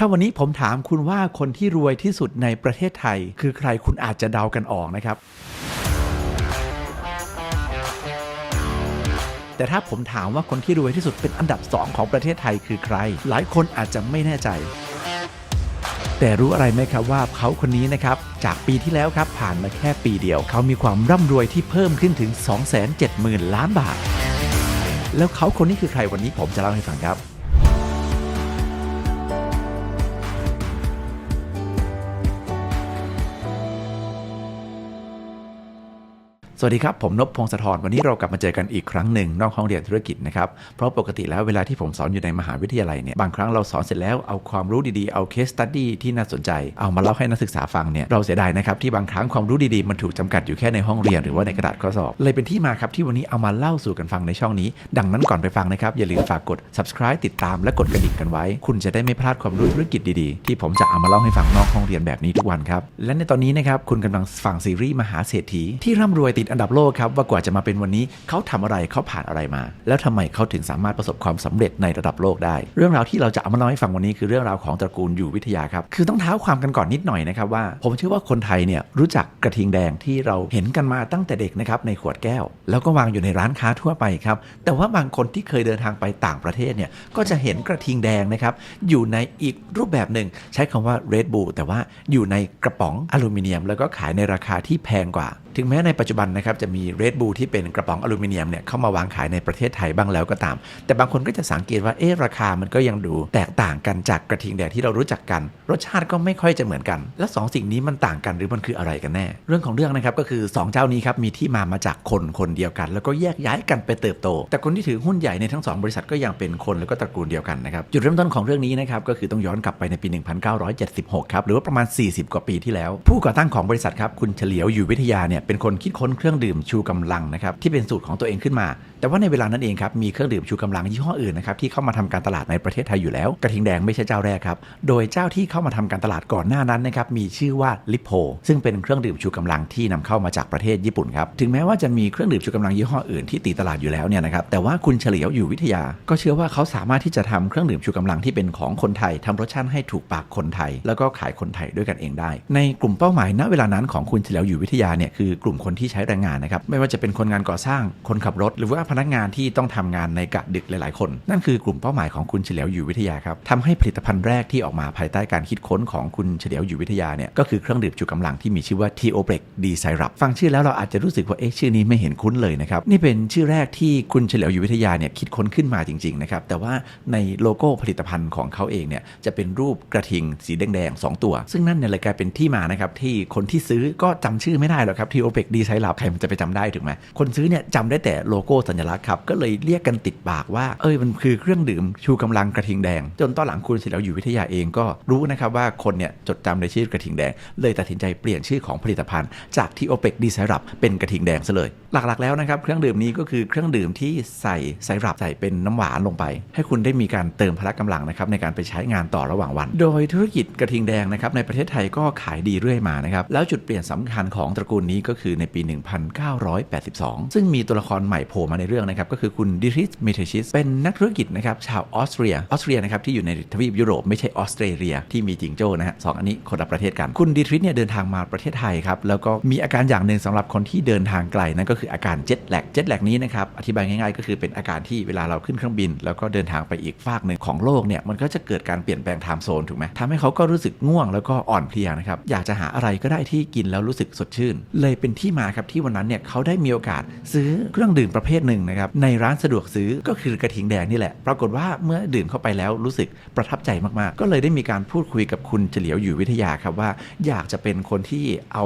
ถ้าวันนี้ผมถามคุณว่าคนที่รวยที่สุดในประเทศไทย คือใครคุณอาจจะเดากันออกนะครับ แต่ถ้าผมถามว่าคนที่รวยที่สุดเป็นอันดับ 2 ของประเทศไทยคือใคร หลายคนอาจจะไม่แน่ใจแต่รู้อะไรไหมครับว่าเขาคนนี้นะครับ จากปีที่แล้วครับผ่านมาแค่ปีเดียว เขามีความร่ำรวยที่เพิ่มขึ้นถึง 270,000 ล้านบาท แล้วเขาคนนี้คือใครวันนี้ผมจะเล่าให้ฟังครับ สวัสดีครับ ผมนพพงศธรวันนี้เรากลับมาเจอกันอีกครั้งหนึ่งนอกห้องเรียนธุรกิจนะครับ เพราะปกติแล้วเวลาที่ผมสอนอยู่ในมหาวิทยาลัยเนี่ยบางครั้งเราสอนเสร็จแล้วเอาความรู้ดีๆ เอาเคสตัดดี้ที่น่าสนใจ เอามาเล่าให้นักศึกษาฟังเนี่ยเราเสียดายนะครับที่บางครั้งความรู้ดีๆ มันถูกจำกัดอยู่แค่ในห้องเรียนหรือว่าในกระดาษข้อสอบ เลยเป็นที่มาครับที่วันนี้เอามาเล่าสู่กันฟังในช่องนี้ ดังนั้นก่อนไปฟังนะครับอย่าลืมฝากกด subscribe ติดตามและกดกระดิ่งกันไว้ คุณจะได้ไม่พลาดความรู้ธุรกิจดีๆ ที่ผมจะเอามาเล่าให้ฟังนอกห้องเรียนแบบนี้ทุกวันครับและในตอนนี้นะครับคุณกำลังฟังซีรีส์มหาเศรษฐีที่ร่ำรวยติดอันดับโลกครับว่ากว่าจะมาเป็นวันนี้เขาทำอะไรเขาผ่านอะไรมา แล้วทำไมเขาถึงสามารถประสบความสำเร็จในระดับโลกได้ เรื่องราวที่เราจะเอามาเล่าให้ฟังวันนี้คือเรื่องราวของตระกูลอยู่วิทยาครับคือต้องเท้าความกันก่อนนิดหน่อยนะครับว่า ผมเชื่อว่าคนไทยเนี่ยรู้จักกระทิงแดงที่เราเห็นกันมาตั้งแต่เด็กนะครับในขวดแก้ว แล้วก็วางอยู่ในร้านค้าทั่วไปครับแต่ว่าบางคนที่เคยเดินทางไปต่างประเทศเนี่ยก็จะเห็นกระทิงแดงนะครับอยู่ในอีกรูปแบบหนึ่ง ใช้คำว่า Red Bull แต่ว่าอยู่ในกระป๋องอลูมิเนียม แล้วก็ขายในราคาที่แพงกว่า ถึงแม้ในปัจจุบันนะครับจะมี Red Bull ที่เป็นกระป๋องอลูมิเนียมเนี่ยเข้ามาวางขายในประเทศไทยบ้างแล้วก็ตาม แต่บางคนก็จะสังเกตว่าเอ๊ะราคามันก็ยังดูแตกต่างกันจากกระทิงแดงที่เรารู้จักกัน รสชาติก็ไม่ค่อยจะเหมือนกัน และสองสิ่งนี้มันต่างกันหรือมันคืออะไรกันแน่ เรื่องของเรื่องนะครับก็คือสองเจ้านี้ครับมีที่มามาจากคนคนเดียวกัน แล้วก็แยกย้ายกันไปเติบโต แต่คนที่ถือหุ้นใหญ่ในทั้งสองบริษัทก็ยังเป็นคนแล้วก็ตระกูลเดียวกันนะครับจุดเริ่มต้นของเรื่องนี้นะครับก็คือต้องย้อนกลับไปในปี 1976 ครับหรือว่าประมาณ 40 กว่าปีที่แล้ว ผู้ก่อตั้งของบริษัทครับคุณเฉลียวอยู่วิทยาเนี่ยเป็นคนคิดค้นเครื่องื่องดื่มชูกำลังนะครับที่เป็นสูตรของตัวเองขึ้นมา แต่ว่าในเวลานั้นเองครับมีเครื่องดื่มชูกำลังยี่ห้ออื่นนะครับที่เข้ามาทำการตลาดในประเทศไทยอยู่แล้ว กระทิงแดงไม่ใช่เจ้าแรกครับโดยเจ้าที่เข้ามาทำการตลาดก่อนหน้านั้นนะครับมีชื่อว่าลิโพซึ่งเป็นเครื่องดื่มชูกำลังที่นำเข้ามาจากประเทศญี่ปุ่นครับถึงแม้ว่าจะมีเครื่องดื่มชูกำลังยี่ห้ออื่นที่ตีตลาดอยู่แล้วเนี่ยนะครับแต่ว่าคุณเฉลียวอยู่วิทยา ก็เชื่อว่าเขาสามารถที่จะทำเครื่องดื่มชูกำลังที่เป็นของคนไทยทำรสชาติให้ถูกปากคนไทย แล้วก็ขายคนไทยด้วยกันเองได้ ในกลุ่มเป้าหมายณเวลานั้นของคุณเฉลียวอยู่วิทยาเนี่ยคือกลุ่มคนที่ใช้แรงงานนะครับไม่ว่าจะเป็นคนงานก่อสร้างคนขับรถ หรือว่าพนักงานที่ต้องทำงานในกะดึกหลาย ๆ คน นั่นคือกลุ่มเป้าหมายของคุณเฉลียวอยู่วิทยาครับทำให้ผลิตภัณฑ์แรกที่ออกมาภายใต้การคิดค้นของคุณเฉลียวอยู่วิทยาเนี่ยก็คือเครื่องดื่มชูกำลังที่มีชื่อว่า t o b r e k d s y r u p ฟังชื่อแล้วเราอาจจะรู้สึกว่าเอ๊ะชื่อนี้ไม่เห็นคุ้นเลยนะครับนี่เป็นชื่อแรกที่คุณเฉลียวอยู่วิทยาเนี่ยคิดค้นขึ้นมาจริง ๆ นะครับแต่ว่าในโลโก้ผลิตภัณฑ์ของเขาเองเนี่ยจะเป็นรูปกระทิงสีแดงๆสองตัว ซึ่งนั่นเนี่ยเลยกลายเป็นที่มานะครับที่คนที่ซื้อก็จำชื่อไม่ได้หรอกครับ t o b r e k d s y r u p ใครมันจะไปจำได้ถูกไหมคนซื้อเนี่ยจำได้แต่โลโก้สัญลักษณ์ครับก็เลยเรียกกันติดปากว่าเอ้ยมันคือเครื่องดื่มชูกำลังกระทิงแดง จนตอนหลังคุณเฉลียวอยู่วิทยาเองก็รู้นะครับว่าคนเนี่ยจดจำในชื่อกระทิงแดง เลยตัดสินใจเปลี่ยนชื่อของผลิตภัณฑ์ จากที่โอเปกดีไซรัปเป็นกระทิงแดงซะเลย หลักๆแล้วนะครับเครื่องดื่มนี้ก็คือเครื่องดื่มที่ใส่ไซรัปใส่เป็นน้ำหวานลงไป ให้คุณได้มีการเติมพละกำลังนะครับในการไปใช้งานต่อระหว่างวัน โดยธุรกิจกระทิงแดงนะครับในประเทศไทยก็ขายดีเรื่อยมานะครับแล้วจุดเปลี่ยนสำคัญของตระกูลนี้ก็คือในปี1982 ซึ่งมีตัวละครใหม่โผล่มาในเรื่องนะครับ ก็คือคุณดิริสเมเทชิสเป็นนักธุรกิจนะครับชาวออสเตรียออสเตรียนะครับที่อยู่ในทวีปยุโรปไม่ใช่ออสเตรเลียที่มีจิงโจ้นะฮะสองอันนี้คนละประเทศกันคุณดิทริสเนี่ยเดินทางมาประเทศไทยครับแล้วก็มีอาการอย่างหนึ่งสำหรับคนที่เดินทางไกลนั่นก็คืออาการเจ็ตแลกเจ็ตแลกนี้นะครับอธิบายง่ายๆ ก็คือเป็นอาการที่เวลาเราขึ้นเครื่องบิน แล้วก็เดินทางไปอีกฝากหนึ่งของโลกเนี่ยมันก็จะเกิดการเปลี่ยนแปลงไทม์โซนถูกไหมทำให้เขาก็รู้สึกง่วงแล้วก็อ่อนเพลียนะครับอยากจะหาอะไรก็ได้ที่กินแล้วรู้สึกสดชื่น เลยเป็นที่มาครับที่วันนั้นเนี่ยเขาได้มีโอกาสซื้อเครื่องดื่มประเภทหนึ่งนะครับในร้านสะดวกซื้อก็คือกระถิงแดงนี่แหละ ปรากฏว่าเมื่อดื่มเข้าไปแล้วรู้สึกประทับใจมากๆ ก็เลยได้มีการพูดคุยกับคุณเฉลียวอยู่วิทยาครับว่า อยากจะเป็นคนที่เอา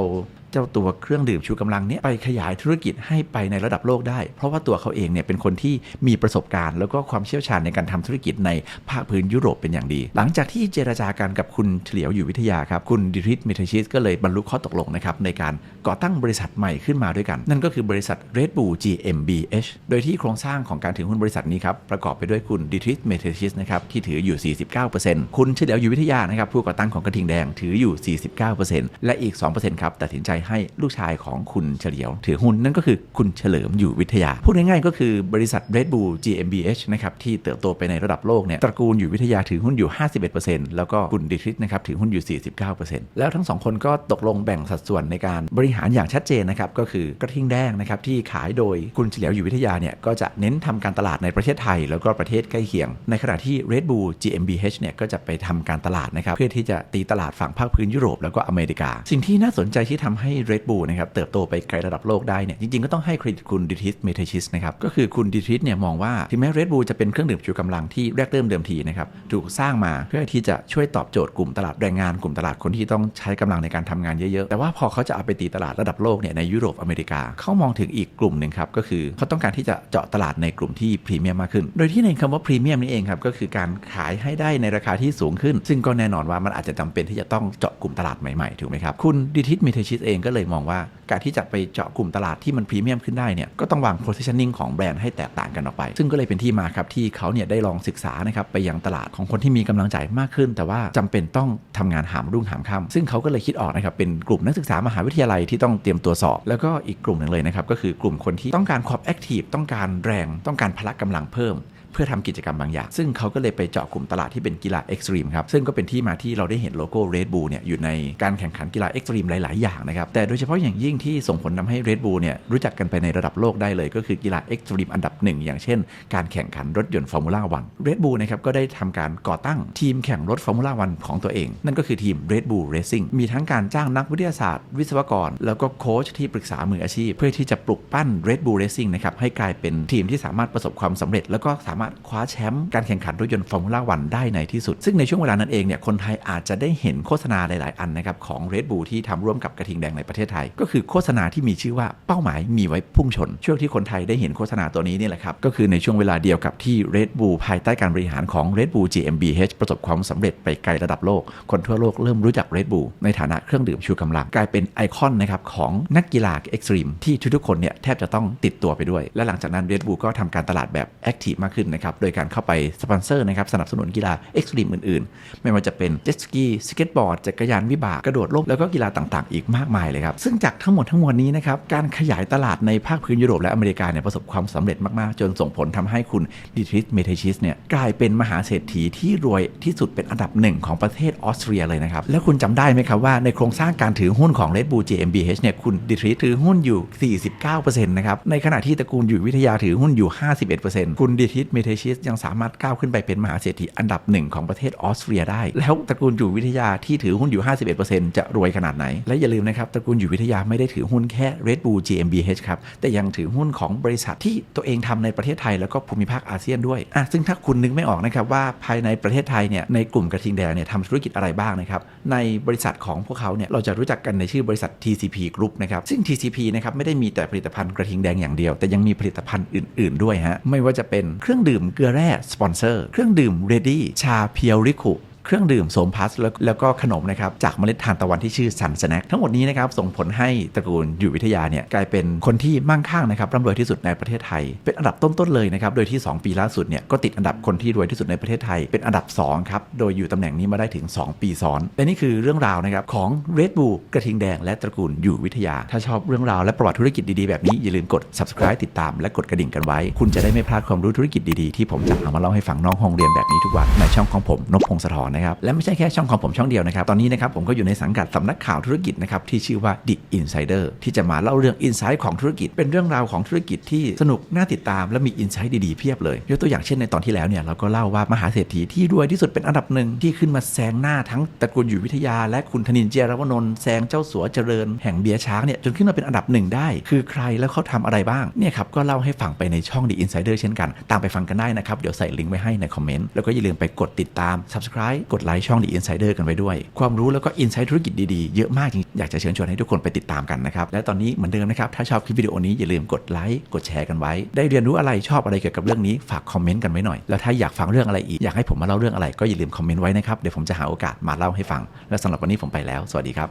เจ้าตัวเครื่องดื่มชูกำลังเนี้ยไปขยายธุรกิจให้ไปในระดับโลกได้ เพราะว่าตัวเขาเองเนี่ยเป็นคนที่มีประสบการณ์ แล้วก็ความเชี่ยวชาญในการทำธุรกิจในภาคพื้นยุโรปเป็นอย่างดี หลังจากที่เจรจากันกับคุณเฉลียวอยู่วิทยาครับคุณดิริสเมทชิสก็เลยบรรลุข้อตกลงนะครับในการก่อตั้งบริษัทใหม่ขึ้นมาด้วยกัน นั่นก็คือบริษัท Red Bull GmbH โดยที่โครงสร้างของการถือหุ้นบริษัทนี้ครับประกอบไปด้วยคุณดิริสเมทชิสนะครับที่ถืออยู่ 49%คุณเฉลียวอยู่วิทยานะครับผู้ก่อตั้งของกระทิงแดงถืออยู่ 49%และอีก 2%ครับตัดสินใจให้ลูกชายของคุณเฉลียว ถือหุ้นนั่นก็คือคุณเฉลิมอยู่วิทยา พูดง่ายๆก็คือบริษัท Red Bull GmbH นะครับที่เติบโตไปในระดับโลกเนี่ยตระกูลอยู่วิทยาถือหุ้นอยู่ 51%แล้วก็คุณดิทริสนะครับถือหุ้นอยู่ 49%แล้วทั้งสองคนก็ตกลงแบ่งสัดส่วนในการบริหารอย่างชัดเจนนะครับก็คือกระทิงแดงนะครับที่ขายโดยคุณเฉลียวอยู่วิทยาเนี่ยก็จะเน้นทำการตลาดในประเทศไทย แล้วก็ประเทศใกล้เคียง ในขณะที่ Red Bull GmbH เนี่ยก็จะไปทำการตลาดนะครับเพื่อที่จะตีตลาดฝั่งภาคพื้นยุโรปแล้วก็อเมริกา สิ่งที่น่าสนใจที่ทำให้ Red Bull นะครับเติบโตไปไกลระดับโลกได้เนี่ยจริงๆก็ต้องให้เครดิตคุณดิทิสเมเทชิสนะครับก็คือคุณดิทิสเนี่ยมองว่าถึงแม้ Red Bull จะเป็นเครื่องดื่มชูกำลังที่แรกเริ่มเดิมทีนะครับถูกสร้างมาเพื่อที่จะช่วยตอบโจทย์กลุ่มตลาดแรงงานกลุ่มตลาดคนที่ต้องใช้กำลังในการทำงานเยอะๆแต่ว่าพอเขาจะเอาไปตีตลาดระดับโลกเนี่ยในยุโรปอเมริกาเขามองถึงอีกกลุ่มหนึ่งครับก็คือเขาต้องการที่จะเจาะตลาดในกลุ่มที่พรีเมียมมากขึ้น โดยที่ในคำว่าพรีเมียมนี่เองครับก็คือการขายให้ได้ในราคาที่สูงขึ้น ซึ่งก็แน่นอนว่ามันอาจจะจำเป็นที่จะต้องเจาะกลุ่มตลาดใหม่ๆถูกไหมครับคุณดิทิสมิเทชิสเองก็เลยมองว่า การที่จะไปเจาะกลุ่มตลาดที่มันพรีเมียมขึ้นได้เนี่ยก็ต้องวาง positioning ของแบรนด์ให้แตกต่างกันออกไป ซึ่งก็เลยเป็นที่มาครับที่เขาเนี่ยได้ลองศึกษานะครับไปยังตลาดของคนที่มีกำลังจ่ายมากขึ้น แต่ว่าจำเป็นต้องทำงานหามรุ่งหามค่ำซึ่งเขาก็เลยคิดออกนะครับเป็นกลุ่มนักศึกษามหาวิทยาลัยที่ต้องเตรียมตัวสอบ แล้วก็อีกกลุ่มหนึ่งเลยนะครับก็คือกลุ่มคนที่ต้องการความแอคทีฟต้องการแรงต้องการพละกำลังเพิ่ม เพื่อทำกิจกรรมบางอย่าง ซึ่งเขาก็เลยไปเจาะกลุ่มตลาดที่เป็นกีฬาเอ็กซ์ตรีมครับซึ่งก็เป็นที่มาที่เราได้เห็นโลโก้ Red Bull เนี่ยอยู่ในการแข่งขันกีฬาเอ็กซ์ตรีมหลาย ๆ อย่างนะครับแต่โดยเฉพาะอย่างยิ่งที่ส่งผลทำให้ Red Bull เนี่ยรู้จักกันไปในระดับโลกได้เลย ก็คือกีฬาเอ็กซ์ตรีมอันดับหนึ่งอย่างเช่น การแข่งขันรถยนต์ฟอร์มูล่าวัน Red Bull นะครับก็ได้ทำการก่อตั้งทีมแข่งรถฟอร์มูล่าวันของตัวเอง นั่นก็คือทีม Red Bull Racing มีทั้งการจ้างนักวิทยาศาสตร์ วิศวกร แล้วก็โค้ชที่ปรึกษามืออาชีพ เพื่อที่จะปลุกปั้น Red Bull Racing นะครับให้กลายเป็นทีมที่สามารถประสบความสำเร็จ แล้วก็สามารถคว้าแชมป์การแข่งขันรถยนต์ฟอร์มูล่าวันได้ในที่สุด ซึ่งในช่วงเวลานั้นเองเนี่ยคนไทยอาจจะได้เห็นโฆษณาหลาย ๆ อันนะครับของ Red Bull ที่ทำร่วมกับกระทิงแดงในประเทศไทย ก็คือโฆษณาที่มีชื่อว่าเป้าหมายมีไว้พุ่งชน ช่วงที่คนไทยได้เห็นโฆษณาตัวนี้นี่แหละครับก็คือในช่วงเวลาเดียวกับที่ Red Bull ภายใต้การบริหารของ Red Bull GmbH ประสบความสำเร็จไปไกลระดับโลก คนทั่วโลกเริ่มรู้จัก Red Bull ในฐานะเครื่องดื่มชูกำลังกลายเป็นไอคอนนะครับของนักกีฬาเอ็กซ์ตรีมที่ทุกๆคนเนี่ยแทบจะต้องติดตัวไปด้วย และหลังจากนั้น Red Bull ก็ทำการตลาดแบบแอคทีฟมากขึ้นนะครับโดยการเข้าไปสปอนเซอร์นะครับสนับสนุนกีฬาเอ็กซ์ตรีมอื่นๆ ไม่ว่าจะเป็นเจ็ตสกีสเก็ตบอร์ดจักรยานวิบากกระโดดร่มแล้วก็กีฬาต่างๆ อีกมากมายเลยครับซึ่งจากทั้งหมดทั้งมวลนี้นะครับการขยายตลาดในภาคพื้นยุโรปและอเมริกาเนี่ยประสบความสำเร็จมากๆ จนส่งผลทำให้คุณดิทริสเมเทชิสเนี่ยกลายเป็นมหาเศรษฐีที่รวยที่สุดเป็นอันดับหนึ่งของประเทศออสเตรียเลยนะครับแล้วคุณจำได้ไหมครับว่าในโครงสร้างการถือหุ้นของ Red Bull GmbH เนี่ยคุณดิทริสถือหุ้นอยู่ 49%นะครับในขณะที่ตระกูลอยู่วิทยาถือหุ้นอยู่ 51%คุณดิทริสเมเทชิสยังสามารถก้าวขึ้นไปเป็นมหาเศรษฐีอันดับหนึ่งของประเทศออสเตรียได้ แล้วตระกูลอยู่วิทยาที่ถือหุ้นอยู่ 51%จะรวยขนาดไหน และอย่าลืมนะครับตระกูลอยู่วิทยาไม่ได้ถือหุ้นแค่ Red Bull GmbH ครับแต่ยังถือหุ้นของบริษัทที่ตัวเองทำในประเทศไทยแล้วก็ภูมิภาคอาเซียนด้วยอะซึ่งถ้าคุณนึกไม่ออกนะครับว่าภายในประเทศไทยเนี่ยในกลุ่มกระทิงแดงเนี่ยทำธุรกิจอะไรบ้างนะครับในบริษัทของพวกเขาเนี่ยเราจะรู้จักกันในชื่อบริษัท TCP Group นะครับซึ่ง TCP นะครับไม่ได้มีแต่ผลิตภัณฑ์กระทิงแดงอย่างเดียว แต่ยังมีผลิตภัณฑ์อื่น ๆด้วยฮะไม่ว่าจะเป็นเครื่องดื่มเกลือแร่สปอนเซอร์ เครื่องดื่มเรดี้ชาเพียวริคุ เครื่องดื่มโสมพัสแล้วแล้วก็ขนมนะครับจากเมล็ดทานตะวันที่ชื่อซันสแน็คทั้งหมดนี้นะครับส่งผลให้ตระกูลอยู่วิทยาเนี่ยกลายเป็นคนที่มั่งคั่งนะครับร่ำรวยที่สุดในประเทศไทย เป็นอันดับต้นๆเลยนะครับโดยที่ 2 ปีล่าสุดเนี่ยก็ติดอันดับคนที่รวยที่สุดในประเทศไทย เป็นอันดับ2ครับโดยอยู่ตำแหน่งนี้มาได้ถึง 2 ปีซ้อนและนี่คือเรื่องราวนะครับของ Red Bull กระทิงแดง และตระกูลอยู่วิทยา ถ้าชอบเรื่องราวและประวัติธุรกิจดีๆแบบนี้อย่าลืมกด subscribe ติดตามและกดกระดิ่งกันไว้ คุณจะได้ไม่พลาดความรู้ธุรกิจดีๆที่ผมจะเอามาเล่าให้ฟังน้องห้องเรียนแบบนี้ทุกวันในช่องของผมนพพงศธรนะครับ และไม่ใช่แค่ช่องของผมช่องเดียวนะครับ ตอนนี้นะครับผมก็อยู่ในสังกัดสำนักข่าวธุรกิจนะครับที่ชื่อว่า The Insider ที่จะมาเล่าเรื่องอินไซต์ของธุรกิจ เป็นเรื่องราวของธุรกิจที่สนุกน่าติดตาม และมีอินไซต์ดีๆเพียบเลยยกตัวอย่างเช่นในตอนที่แล้วเนี่ยเราก็เล่าว่ามหาเศรษฐีที่รวยที่สุดเป็นอันดับหนึ่งที่ขึ้นมาแซงหน้าทั้งตระกูลอยู่วิทยา และคุณธนินเจรวนนท์แซงเจ้าสัวเจริญ แห่งเบียร์ช้างเนี่ยจนขึ้นมาเป็นอันดับหนึ่งได้ คือใครแล้วเขาทำอะไรบ้างเนี่ยครับก็เล่าให้ฟังไปในช่อง The Insider เช่นกัน ตามไปฟังกันได้นะครับเดี๋ยวใส่ลิงก์ไว้ให้ในคอมเมนต์แล้วก็อย่าลืมไปกดติดตาม subscribe กดไลค์ช่อง The Insider กันไว้ด้วย ความรู้แล้วก็อินไซต์ธุรกิจดีๆ เยอะมากจริงอยากจะเชิญชวนให้ทุกคนไปติดตามกันนะครับ และตอนนี้เหมือนเดิมนะครับ ถ้าชอบคลิปวิดีโอนี้อย่าลืมกดไลค์กดแชร์กันไว้ ได้เรียนรู้อะไรชอบอะไรเกี่ยวกับเรื่องนี้ฝากคอมเมนต์กันไว้หน่อย แล้วถ้าอยากฟังเรื่องอะไรอีกอยากให้ผมมาเล่าเรื่องอะไรก็อย่าลืมคอมเมนต์ไว้นะครับเดี๋ยวผมจะหาโอกาสมาเล่าให้ฟัง และสำหรับวันนี้ผมไปแล้ว สวัสดีครับ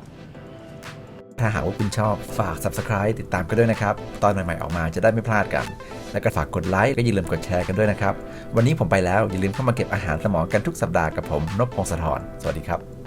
ถ้าหากว่าคุณชอบฝาก subscribe ติดตามกันด้วยนะครับ ตอนใหม่ๆออกมาจะได้ไม่พลาดกัน แล้วก็ฝากกดไลค์ก็อย่าลืมกดแชร์กันด้วยนะครับ วันนี้ผมไปแล้วอย่าลืมเข้ามาเก็บอาหารสมองกันทุกสัปดาห์กับผมนพพงศธรสวัสดีครับ